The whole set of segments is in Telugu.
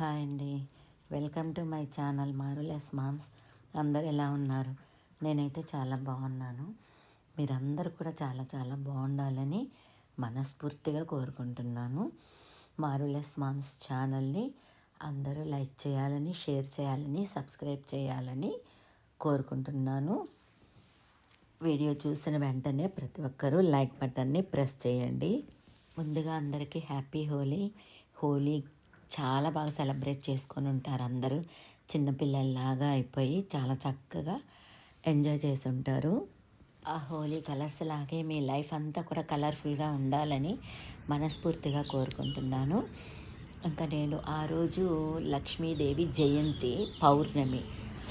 హాయ్ అండి. Welcome to my channel Marvellous Moms. అందరు ఎలా ఉన్నారు? నేనైతే చాలా బాగున్నాను. మీరందరూ కూడా చాలా చాలా బాగుండాలని మనస్ఫూర్తిగా కోరుకుంటున్నాను. మారులెస్ మామ్స్ ఛానల్ని అందరూ లైక్ చేయాలని షేర్ చేయాలని సబ్స్క్రైబ్ చేయాలని కోరుకుంటున్నాను. వీడియో చూసిన వెంటనే ప్రతి ఒక్కరూ లైక్ బటన్ని ప్రెస్ చేయండి. ముందుగా అందరికీ హ్యాపీ హోలీ. హోలీ చాలా బాగా సెలబ్రేట్ చేసుకొని ఉంటారు అందరూ. చిన్నపిల్లల్లాగా అయిపోయి చాలా చక్కగా ఎంజాయ్ చేసి ఉంటారు ఆ హోలీ కలర్స్ లాగే మీ లైఫ్ అంతా కూడా కలర్ఫుల్గా ఉండాలని మనస్ఫూర్తిగా కోరుకుంటున్నాను. ఇంకా నేను ఆ రోజు లక్ష్మీదేవి జయంతి పౌర్ణమి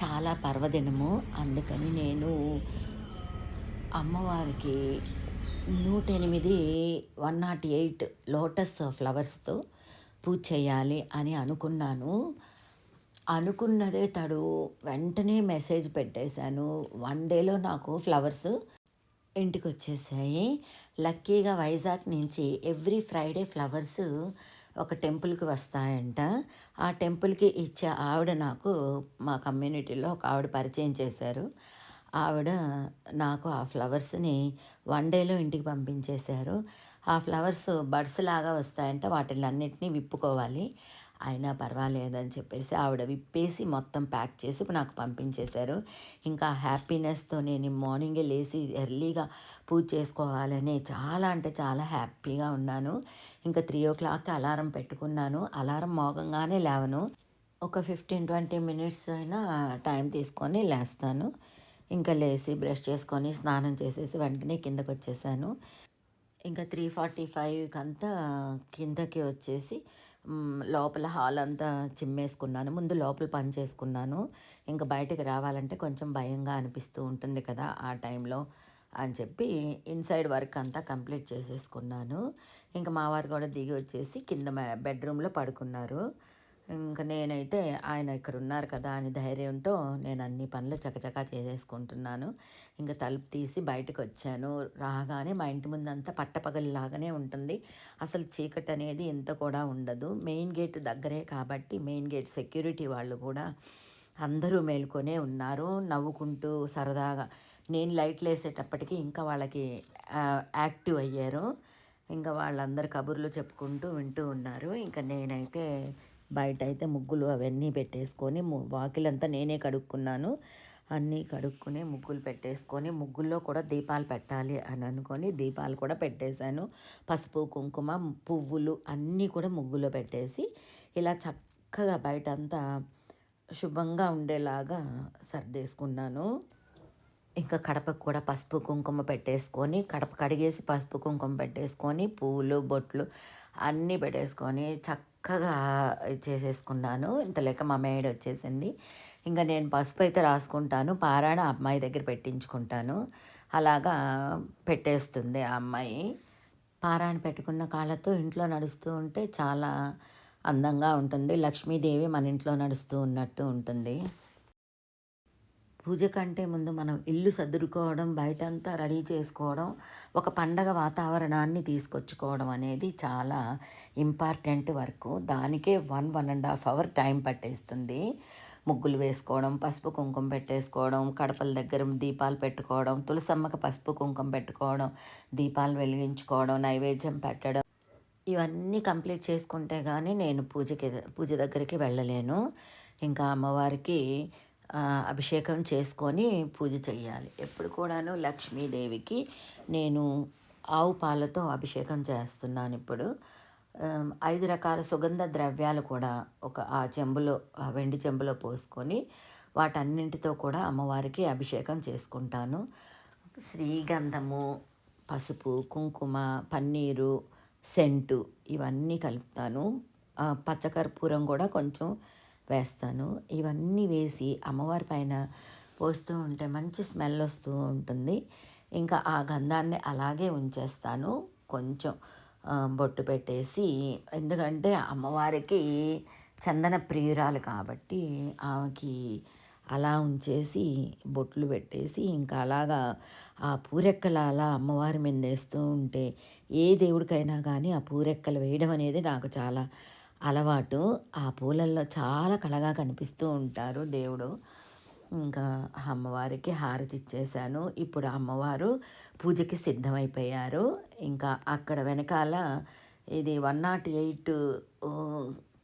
చాలా పర్వదినము. అందుకని నేను అమ్మవారికి నూట ఎనిమిది వన్ నాట్ ఎయిట్ లోటస్ ఫ్లవర్స్తో పూజ చేయాలి అని అనుకున్నాను. అనుకున్నదే తడు వెంటనే మెసేజ్ పెట్టేశాను. వన్ డేలో నాకు ఫ్లవర్స్ ఇంటికి వచ్చేసాయి లక్కీగా వైజాగ్ నుంచి ఎవ్రీ ఫ్రైడే ఫ్లవర్స్ ఒక టెంపుల్కి వస్తాయంట. ఆ టెంపుల్కి ఇచ్చే ఆవిడ నాకు మా కమ్యూనిటీలో ఒక ఆవిడ పరిచయం చేశారు. ఆవిడ నాకు ఆ ఫ్లవర్స్ని వన్ డేలో ఇంటికి పంపించేశారు. ఆ ఫ్లవర్స్ బడ్స్ లాగా వస్తాయంటే వాటిని అన్నిటినీ విప్పుకోవాలి. అయినా పర్వాలేదని చెప్పేసి ఆవిడ విప్పేసి మొత్తం ప్యాక్ చేసి నాకు పంపించేశారు. ఇంకా హ్యాపీనెస్తో నేను మార్నింగే లేచి ఎర్లీగా పూజ చేసుకోవాలని చాలా అంటే చాలా హ్యాపీగా ఉన్నాను. ఇంకా త్రీ ఓ క్లాక్కి అలారం పెట్టుకున్నాను. అలారం మోగంగానే లేవను. ఒక ఫిఫ్టీన్ ట్వంటీ మినిట్స్ అయినా టైం తీసుకొని లేస్తాను. ఇంకా లేచి బ్రష్ చేసుకొని స్నానం చేసేసి వెంటనే కిందకు వచ్చేసాను ఇంకా త్రీ ఫార్టీ ఫైవ్కి అంతా కిందకి వచ్చేసి లోపల హాల్ అంతా చిమ్మేసుకున్నాను. ముందు లోపల పని చేసుకున్నాను. ఇంకా బయటకు రావాలంటే కొంచెం భయంగా అనిపిస్తూ ఉంటుంది కదా ఆ టైంలో అని చెప్పి ఇన్సైడ్ వర్క్ అంతా కంప్లీట్ చేసేసుకున్నాను. ఇంకా మా వారు కూడా దిగి వచ్చేసి కింద బెడ్రూమ్లో పడుకున్నారు. ఇంకా నేనైతే ఆయన ఇక్కడ ఉన్నారు కదా అని ధైర్యంతో నేను అన్ని పనులు చకచకా చేసేసుకుంటున్నాను. ఇంకా తలుపు తీసి బయటకు వచ్చాను రాగానే మా ఇంటి ముందంతా పట్టపగలిలాగానే ఉంటుంది. అసలు చీకటి అనేది ఎంత కూడా ఉండదు. మెయిన్ గేట్ దగ్గరే కాబట్టి మెయిన్ గేట్ సెక్యూరిటీ వాళ్ళు కూడా అందరూ మేల్కొనే ఉన్నారు. నవ్వుకుంటూ సరదాగా నేను లైట్లు వేసేటప్పటికి ఇంకా వాళ్ళకి యాక్టివ్ అయ్యారు. ఇంకా వాళ్ళందరు కబుర్లు చెప్పుకుంటూ వింటూ ఉన్నారు. ఇంకా నేనైతే బయట అయితే ముగ్గులు అవన్నీ పెట్టేసుకొని వాకిలంతా నేనే కడుక్కున్నాను. అన్నీ కడుక్కుని ముగ్గులు పెట్టేసుకొని ముగ్గుల్లో కూడా దీపాలు పెట్టాలి అని అనుకొని దీపాలు కూడా పెట్టేశాను. పసుపు కుంకుమ పువ్వులు అన్నీ కూడా ముగ్గులో పెట్టేసి ఇలా చక్కగా బయట అంతా శుభంగా ఉండేలాగా సర్దేసుకున్నాను. ఇంకా కడపకు కూడా పసుపు కుంకుమ పెట్టేసుకొని కడప కడిగేసి పసుపు కుంకుమ పెట్టేసుకొని పువ్వులు బొట్లు అన్నీ పెట్టేసుకొని చక్క చక్కగా చేసేసుకున్నాను. ఇంత లెక్క మా మేడ వచ్చేసింది. ఇంకా నేను పసుపు అయితే రాసుకుంటాను. పారాయణ అమ్మాయి దగ్గర పెట్టించుకుంటాను. అలాగా పెట్టేస్తుంది ఆ అమ్మాయి. పారాయణ పెట్టుకున్న కాళ్ళతో ఇంట్లో నడుస్తూ ఉంటే చాలా అందంగా ఉంటుంది. లక్ష్మీదేవి మన ఇంట్లో నడుస్తూ ఉన్నట్టు ఉంటుంది. పూజ కంటే ముందు మనం ఇల్లు సర్దుకోవడం బయటంతా రెడీ చేసుకోవడం ఒక పండగ వాతావరణాన్ని తీసుకొచ్చుకోవడం అనేది చాలా ఇంపార్టెంట్ వర్క్. దానికే one one and half hour time పట్టేస్తుంది. ముగ్గులు వేసుకోవడం పసుపు కుంకుమ పెట్టేసుకోవడం కడపల దగ్గర దీపాలు పెట్టుకోవడం తులసమ్మకు పసుపు కుంకుమ పెట్టుకోవడం దీపాలు వెలిగించుకోవడం నైవేద్యం పెట్టడం. ఇవన్నీ కంప్లీట్ చేసుకుంటే కానీ నేను పూజకి పూజ దగ్గరికి వెళ్ళలేను. ఇంకా అమ్మవారికి అభిషేకం చేసుకొని పూజ చేయాలి ఎప్పుడు కూడాను లక్ష్మీదేవికి నేను ఆవు పాలతో అభిషేకం చేస్తున్నాను ఇప్పుడు. ఐదు రకాల సుగంధ ద్రవ్యాలు కూడా ఒక ఆ చెంబులో వెండి చెంబులో పోసుకొని వాటన్నింటితో కూడా అమ్మవారికి అభిషేకం చేసుకుంటాను. శ్రీగంధము పసుపు కుంకుమ పన్నీరు సెంటు ఇవన్నీ కలుపుతాను. పచ్చకర్పూరం కూడా కొంచెం వేస్తాను. ఇవన్నీ వేసి అమ్మవారి పైన పోస్తూ ఉంటే మంచి స్మెల్ వస్తూ ఉంటుంది. ఇంకా ఆ గంధాన్ని అలాగే ఉంచేస్తాను. కొంచెం బొట్టు పెట్టేసి ఎందుకంటే అమ్మవారికి చందన ప్రియురాలు కాబట్టి ఆమెకి అలా ఉంచేసి బొట్లు పెట్టేసి ఇంకా అలాగా ఆ పూరెక్కలు అలా అమ్మవారి మీద వేస్తూ ఉంటే ఏ దేవుడికైనా కానీ ఆ పూరెక్కలు వేయడం అనేది నాకు చాలా అలవాటు. ఆ పూలల్లో చాలా కళగా కనిపిస్తూ ఉంటారు దేవుడు. ఇంకా అమ్మవారికి హారతి ఇచ్చేసాను ఇప్పుడు అమ్మవారు పూజకి సిద్ధమైపోయారు. ఇంకా అక్కడ వెనకాల ఇది వన్ నాట్ ఎయిట్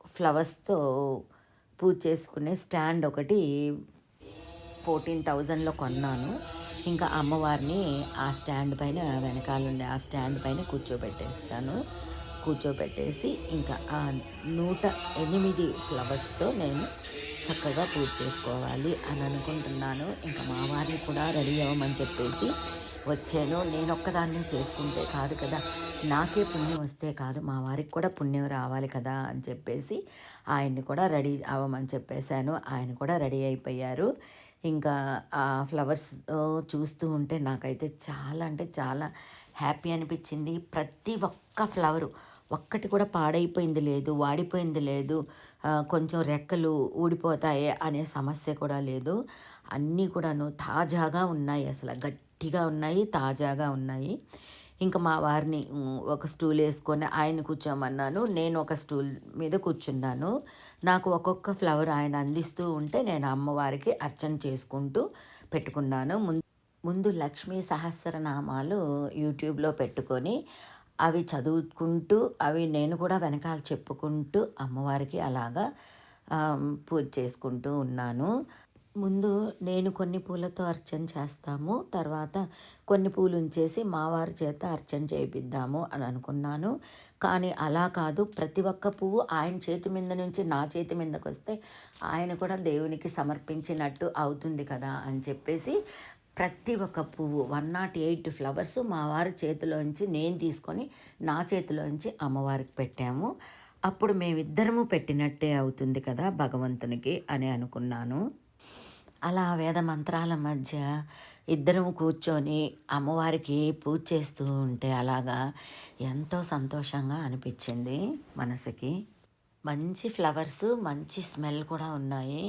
ఫ్లవర్స్తో పూజ చేసుకునే స్టాండ్ ఒకటి ఫోర్టీన్ థౌజండ్లో కొన్నాను. ఇంకా అమ్మవారిని ఆ స్టాండ్ పైన వెనకాలండే ఆ స్టాండ్ పైన కూర్చోబెట్టేస్తాను. కూర్చోబెట్టేసి ఇంకా ఆ నూట ఎనిమిది ఫ్లవర్స్తో నేను చక్కగా పూజ చేసుకోవాలి అని అనుకుంటున్నాను. ఇంకా మా వారిని కూడా రెడీ అవ్వమని చెప్పేసి వచ్చాను. నేను ఒక్కదాన్ని చేసుకుంటే కాదు కదా నాకే పుణ్యం వస్తే కాదు మా వారికి కూడా పుణ్యం రావాలి కదా అని చెప్పేసి ఆయన్ని కూడా రెడీ అవ్వమని చెప్పేశాను. ఆయన కూడా రెడీ అయిపోయారు. ఇంకా ఆ ఫ్లవర్స్ చూస్తూ ఉంటే నాకైతే చాలా అంటే చాలా హ్యాపీ అనిపించింది. ప్రతి ఒక్క ఫ్లవరు ఒక్కటి కూడా పాడైపోయింది లేదు వాడిపోయింది లేదు కొంచెం రెక్కలు ఊడిపోతాయి అనే సమస్య కూడా లేదు. అన్నీ కూడాను తాజాగా ఉన్నాయి అసలు గట్టిగా ఉన్నాయి తాజాగా ఉన్నాయి. ఇంకా మా వారిని ఒక స్టూల్ వేసుకొని ఆయన కూర్చోమన్నాను నేను ఒక స్టూల్ మీద కూర్చున్నాను. నాకు ఒక్కొక్క ఫ్లవర్ ఆయన అందిస్తూ ఉంటే నేను అమ్మవారికి అర్చన చేసుకుంటూ పెట్టుకున్నాను. ముందు ముందు లక్ష్మీ సహస్రనామాలు యూట్యూబ్లో పెట్టుకొని అవి చదువుకుంటూ అవి నేను కూడా వెనకాల చెప్పుకుంటూ అమ్మవారికి అలాగా పూజ చేసుకుంటూ ఉన్నాను. ముందు నేను కొన్ని పూలతో అర్చన చేస్తాము. తర్వాత కొన్ని పూలు ఉంచేసి మావారి చేత అర్చన చేయిద్దాము అని అనుకున్నాను. కానీ అలా కాదు ప్రతి ఒక్క పువ్వు ఆయన చేతి మీద నుంచి నా చేతి మీదకి వస్తే ఆయన కూడా దేవునికి సమర్పించినట్టు అవుతుంది కదా అని చెప్పేసి ప్రతి ఒక్క పువ్వు వన్ నాట్ ఎయిట్ ఫ్లవర్స్ మా వారి చేతిలోంచి నేను తీసుకొని నా చేతిలోంచి అమ్మవారికి పెట్టాము. అప్పుడు మేమిద్దరము పెట్టినట్టే అవుతుంది కదా భగవంతునికి అని అనుకున్నాను. అలా వేద మంత్రాల మధ్య ఇద్దరం కూర్చొని అమ్మవారికి పూజ చేస్తూ ఉంటే అలాగా ఎంతో సంతోషంగా అనిపించింది మనసుకి. మంచి ఫ్లవర్స్ మంచి స్మెల్ కూడా ఉన్నాయి.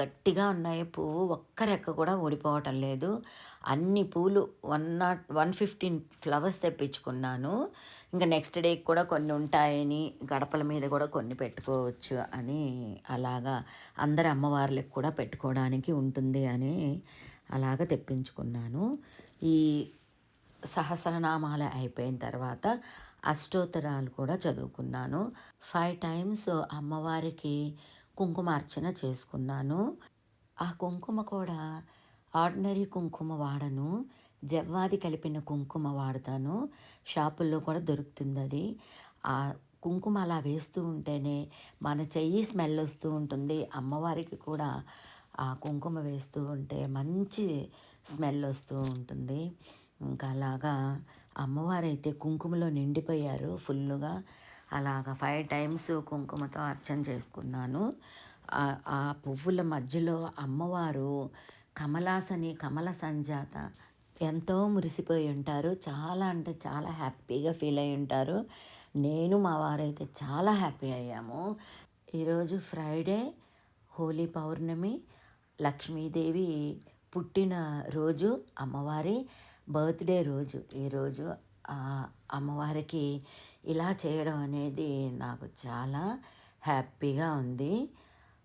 గట్టిగా ఉన్నాయి. పువ్వు ఒక్క రెక్క కూడా ఊడిపోవటం లేదు. అన్ని పూలు one naught one fifteen flowers తెప్పించుకున్నాను. ఇంకా నెక్స్ట్ డేకి కూడా కొన్ని ఉంటాయని గడపల మీద కూడా కొన్ని పెట్టుకోవచ్చు అని అలాగా అందరి అమ్మవార్లకు కూడా పెట్టుకోవడానికి ఉంటుంది అని అలాగ తెప్పించుకున్నాను. ఈ సహస్రనామాలు అయిపోయిన తర్వాత అష్టోత్తరాలు కూడా చదువుకున్నాను. ఫైవ్ టైమ్స్ అమ్మవారికి కుంకుమార్చన చేసుకున్నాను. ఆ కుంకుమ కూడా ఆర్డినరీ కుంకుమ వాడను. జవ్వాది కలిపిన కుంకుమ వాడతాను. షాపుల్లో కూడా దొరుకుతుంది అది ఆ కుంకుమ అలా వేస్తూ ఉంటేనే మన చెయ్యి స్మెల్ వస్తూ ఉంటుంది. అమ్మవారికి కూడా ఆ కుంకుమ వేస్తూ ఉంటే మంచి స్మెల్ వస్తూ ఉంటుంది. ఇంకా అలాగా అమ్మవారైతే కుంకుమలో నిండిపోయారు ఫుల్లుగా. అలాగ ఫైవ్ టైమ్స్ కుంకుమతో అర్చన చేసుకున్నాను. ఆ పువ్వుల మధ్యలో అమ్మవారు కమలాసని కమల సంజాత ఎంతో మురిసిపోయి ఉంటారు. చాలా అంటే చాలా హ్యాపీగా ఫీల్ అయి ఉంటారు. నేను మా వారైతే చాలా హ్యాపీ అయ్యాము. ఈరోజు ఫ్రైడే హోలీ పౌర్ణమి లక్ష్మీదేవి పుట్టిన రోజు అమ్మవారి బర్త్డే రోజు. ఈరోజు అమ్మవారికి ఇలా చేయడం అనేది నాకు చాలా హ్యాపీగా ఉంది.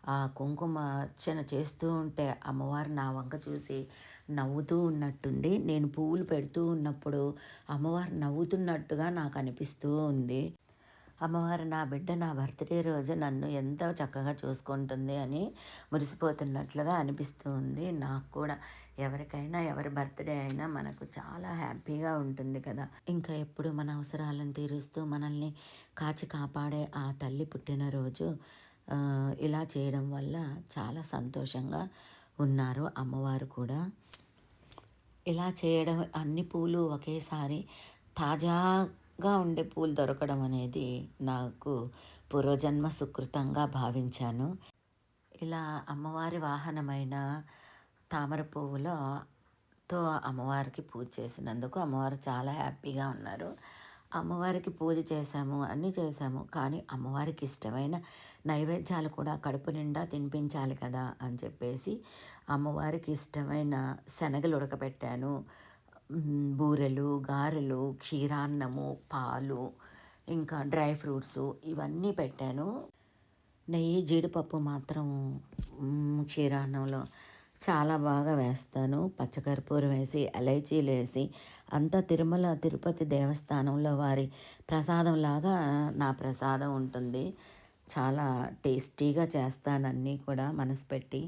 ఆ కుంకుమ అర్చన చేస్తూ ఉంటే అమ్మవారు నా వంక చూసి నవ్వుతూ ఉన్నట్టుంది. నేను పువ్వులు పెడుతూ ఉన్నప్పుడు అమ్మవారు నవ్వుతున్నట్టుగా నాకు అనిపిస్తూ ఉంది. అమ్మవారు నా బిడ్డ నా బర్త్డే రోజు నన్ను ఎంతో చక్కగా చూసుకుంటుంది అని మురిసిపోతున్నట్లుగా అనిపిస్తూ ఉంది నాకు కూడా ఎవరికైనా ఎవరి బర్త్డే అయినా మనకు చాలా హ్యాపీగా ఉంటుంది కదా. ఇంకా ఎప్పుడు మన అవసరాలను తీరుస్తూ మనల్ని కాచి కాపాడే ఆ తల్లి పుట్టినరోజు ఇలా చేయడం వల్ల చాలా సంతోషంగా ఉన్నారు అమ్మవారు కూడా. ఇలా చేయడం అన్ని పూలు ఒకేసారి తాజా గా ఉండే పూలు దొరకడం అనేది నాకు పూర్వజన్మ సుకృతంగా భావించాను. ఇలా అమ్మవారి వాహనమైన తామర పువ్వులతో అమ్మవారికి పూజ చేసినందుకు అమ్మవారు చాలా హ్యాపీగా ఉన్నారు. అమ్మవారికి పూజ చేశాము అన్నీ చేశాము కానీ అమ్మవారికి ఇష్టమైన నైవేద్యాలు కూడా కడుపు నిండా తినిపించాలి కదా అని చెప్పేసి అమ్మవారికి ఇష్టమైన శనగలు ఉడకబెట్టాను. బూరెలు గారెలు క్షీరాన్నము పాలు ఇంకా డ్రై ఫ్రూట్స్ ఇవన్నీ పెట్టాను. నెయ్యి జీడిపప్పు మాత్రం క్షీరాన్నంలో చాలా బాగా వేస్తాను. పచ్చకర్పూరం వేసి ఎలైచీలు వేసి అంతా తిరుమల తిరుపతి దేవస్థానంలో వారి ప్రసాదం లాగా నా ప్రసాదం ఉంటుంది. చాలా టేస్టీగా చేస్తాను అన్నీ కూడా మనసు పెట్టి.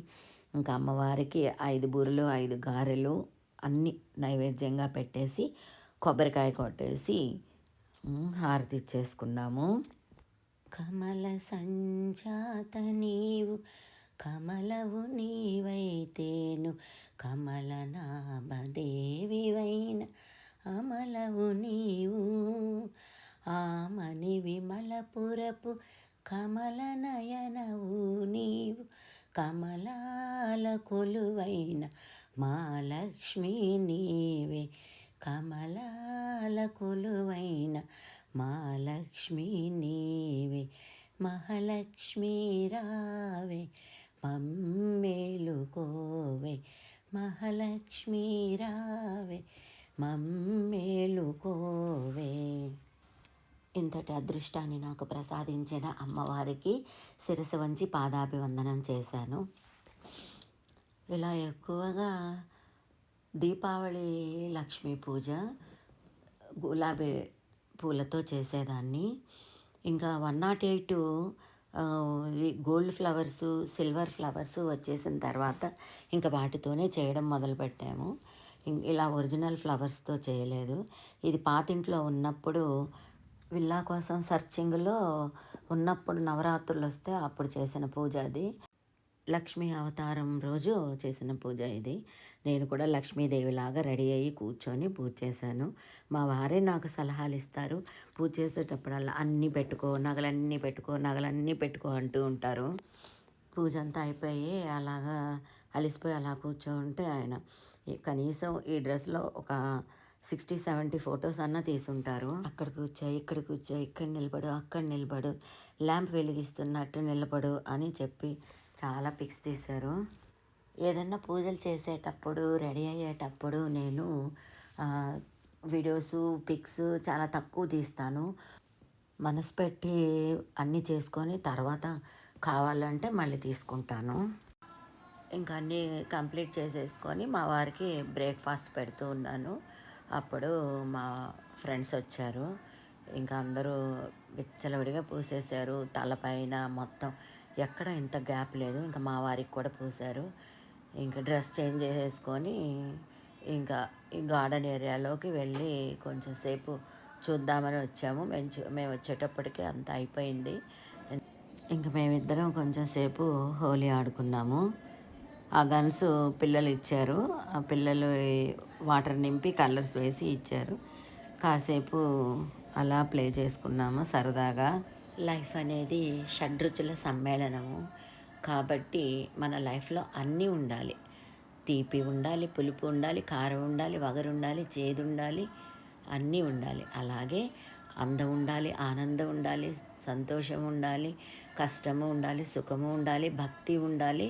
ఇంకా అమ్మవారికి ఐదు బూరెలు ఐదు గారెలు అన్నీ నైవేద్యంగా పెట్టేసి కొబ్బరికాయ కొట్టేసి హారతి ఇచ్చేసుకున్నాము. కమల సంజాత నీవు కమలవు నీవైతేను కమలనాభదేవివైన అమలవు నీవు. ఆమని విమలపురపు కమల నయనవు నీవు కమలాల కొలువైన మా లక్ష్మి నీవే కమలాల కొలువైన మా లక్ష్మి నీవే మహాలక్ష్మి రావే మమ్మేలుకోవే మహాలక్ష్మి రావే మమ్మేలుకోవే. ఇంతటి అదృష్టాన్ని నాకు ప్రసాదించిన అమ్మవారికి శిరసు వంచి పాదాభివందనం చేశాను. ఇలా ఎక్కువగా దీపావళి లక్ష్మీ పూజ గులాబీ పూలతో చేసేదాన్ని. ఇంకా one naught eight gold flowers silver flowers వచ్చేసిన తర్వాత ఇంకా వాటితోనే చేయడం మొదలుపెట్టాము. ఇలా ఒరిజినల్ ఫ్లవర్స్తో చేయలేదు. ఇది పాతింట్లో ఉన్నప్పుడు విల్లా కోసం సర్చింగ్లో ఉన్నప్పుడు నవరాత్రులు వస్తే అప్పుడు చేసిన పూజ అది. లక్ష్మీ అవతారం రోజు చేసిన పూజ ఇది. నేను కూడా లక్ష్మీదేవిలాగా రెడీ అయ్యి కూర్చొని పూజ చేశాను. మా వారే నాకు సలహాలు ఇస్తారు. పూజ చేసేటప్పుడల్లా అన్నీ పెట్టుకో నగలన్నీ పెట్టుకో నగలన్నీ పెట్టుకో అంటూ ఉంటారు. పూజ అంతా అయిపోయి అలాగా అలిసిపోయి అలా కూర్చోంటే ఆయన కనీసం ఈ డ్రెస్లో ఒక సిక్స్టీ సెవెంటీ ఫొటోస్ అన్న తీసుంటారు. అక్కడ కూర్చో ఇక్కడ కూర్చో ఇక్కడ నిలబడు అక్కడ నిలబడు ల్యాంప్ వెలిగిస్తున్నట్టు నిలబడు అని చెప్పి చాలా పిక్స్ తీశారు. ఏదన్నా పూజలు చేసేటప్పుడు రెడీ అయ్యేటప్పుడు నేను వీడియోస్ పిక్స్ చాలా తక్కువ తీస్తాను. మనసు పెట్టి అన్నీ చేసుకొని తర్వాత కావాలంటే మళ్ళీ తీసుకుంటాను. ఇంకా అన్నీ కంప్లీట్ చేసేసుకొని మా వారికి బ్రేక్ఫాస్ట్ పెడుతూ ఉన్నాను. అప్పుడు మా ఫ్రెండ్స్ వచ్చారు. ఇంకా అందరూ విచ్చలవిడిగా పూసేశారు. తలపైన మొత్తం ఎక్కడ ఇంత గ్యాప్ లేదు. ఇంకా మా వారికి కూడా పూసారు. ఇంకా డ్రెస్ చేంజ్ చేసేసుకొని ఇంకా ఈ గార్డెన్ ఏరియాలోకి వెళ్ళి కొంచెం సేపు చూద్దామని వచ్చాము. మేము మేము వచ్చేటప్పటికి అంత అయిపోయింది. ఇంకా మేమిద్దరం కొంచెం సేపు హోలీ ఆడుకున్నాము. ఆ గన్స్ పిల్లలు ఇచ్చారు. ఆ పిల్లలు వాటర్ నింపి కలర్స్ వేసి ఇచ్చారు. కాసేపు అలా ప్లే చేసుకున్నాము సరదాగా. లైఫ్ అనేది షడ్రుచుల సమ్మేళనము. కాబట్టి మన లైఫ్లో అన్నీ ఉండాలి. తీపి ఉండాలి పులుపు ఉండాలి కారం ఉండాలి వగరు ఉండాలి చేదు ఉండాలి అన్నీ ఉండాలి. అలాగే అందం ఉండాలి ఆనందం ఉండాలి సంతోషం ఉండాలి కష్టము ఉండాలి సుఖము ఉండాలి భక్తి ఉండాలి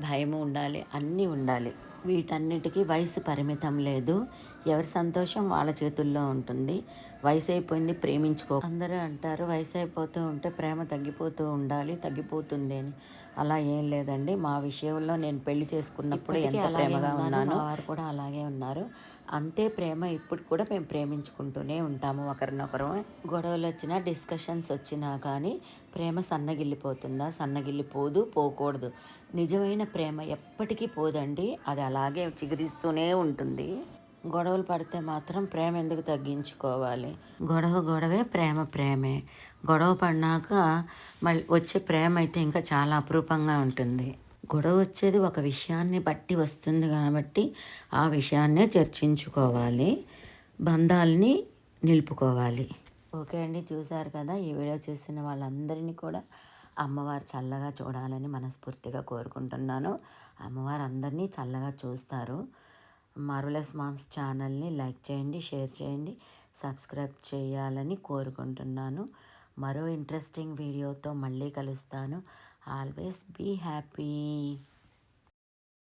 భయము ఉండాలి అన్నీ ఉండాలి. వీటన్నిటికీ వయసు పరిమితం లేదు. ఎవరి సంతోషం వాళ్ళ చేతుల్లో ఉంటుంది. వయసు అయిపోయింది ప్రేమించుకో. అందరూ అంటారు వయసు అయిపోతూ ఉంటే ప్రేమ తగ్గిపోతూ ఉండాలి తగ్గిపోతుంది అని అలా ఏం లేదండి. మా విషయంలో నేను పెళ్ళి చేసుకున్నప్పుడు ఎంత ప్రేమగా ఉన్నాను వారు కూడా అలాగే ఉన్నారు. అంతే ప్రేమ ఇప్పుడు కూడా మేము ప్రేమించుకుంటూనే ఉంటాము ఒకరినొకరు. గొడవలు వచ్చినా డిస్కషన్స్ వచ్చినా కానీ ప్రేమ సన్నగిల్లిపోతుందా? సన్నగిల్లిపోదు పోకూడదు. నిజమైన ప్రేమ ఎప్పటికీ పోదండి. అది అలాగే చిగురిస్తూనే ఉంటుంది. గొడవలు పడితే మాత్రం ప్రేమ ఎందుకు తగ్గించుకోవాలి? గొడవ గొడవే ప్రేమ ప్రేమే. గొడవ పడినాక మళ్ళీ వచ్చే ప్రేమ అయితే ఇంకా చాలా అపురూపంగా ఉంటుంది. గొడవ వచ్చేది ఒక విషయాన్ని బట్టి వస్తుంది కాబట్టి ఆ విషయాన్నే చర్చించుకోవాలి. బంధాలని నిలుపుకోవాలి. ఓకే అండి చూసారు కదా ఈ వీడియో చూసిన వాళ్ళందరినీ కూడా అమ్మవారు చల్లగా చూడాలని మనస్ఫూర్తిగా కోరుకుంటున్నాను. అమ్మవారు అందరినీ చల్లగా చూస్తారు. మార్వలస్ మామ్స్ ఛానల్ని లైక్ చేయండి షేర్ చేయండి సబ్స్క్రైబ్ చేయాలని కోరుకుంటున్నాను. మరో ఇంట్రెస్టింగ్ వీడియోతో మళ్ళీ కలుస్తాను. Always be happy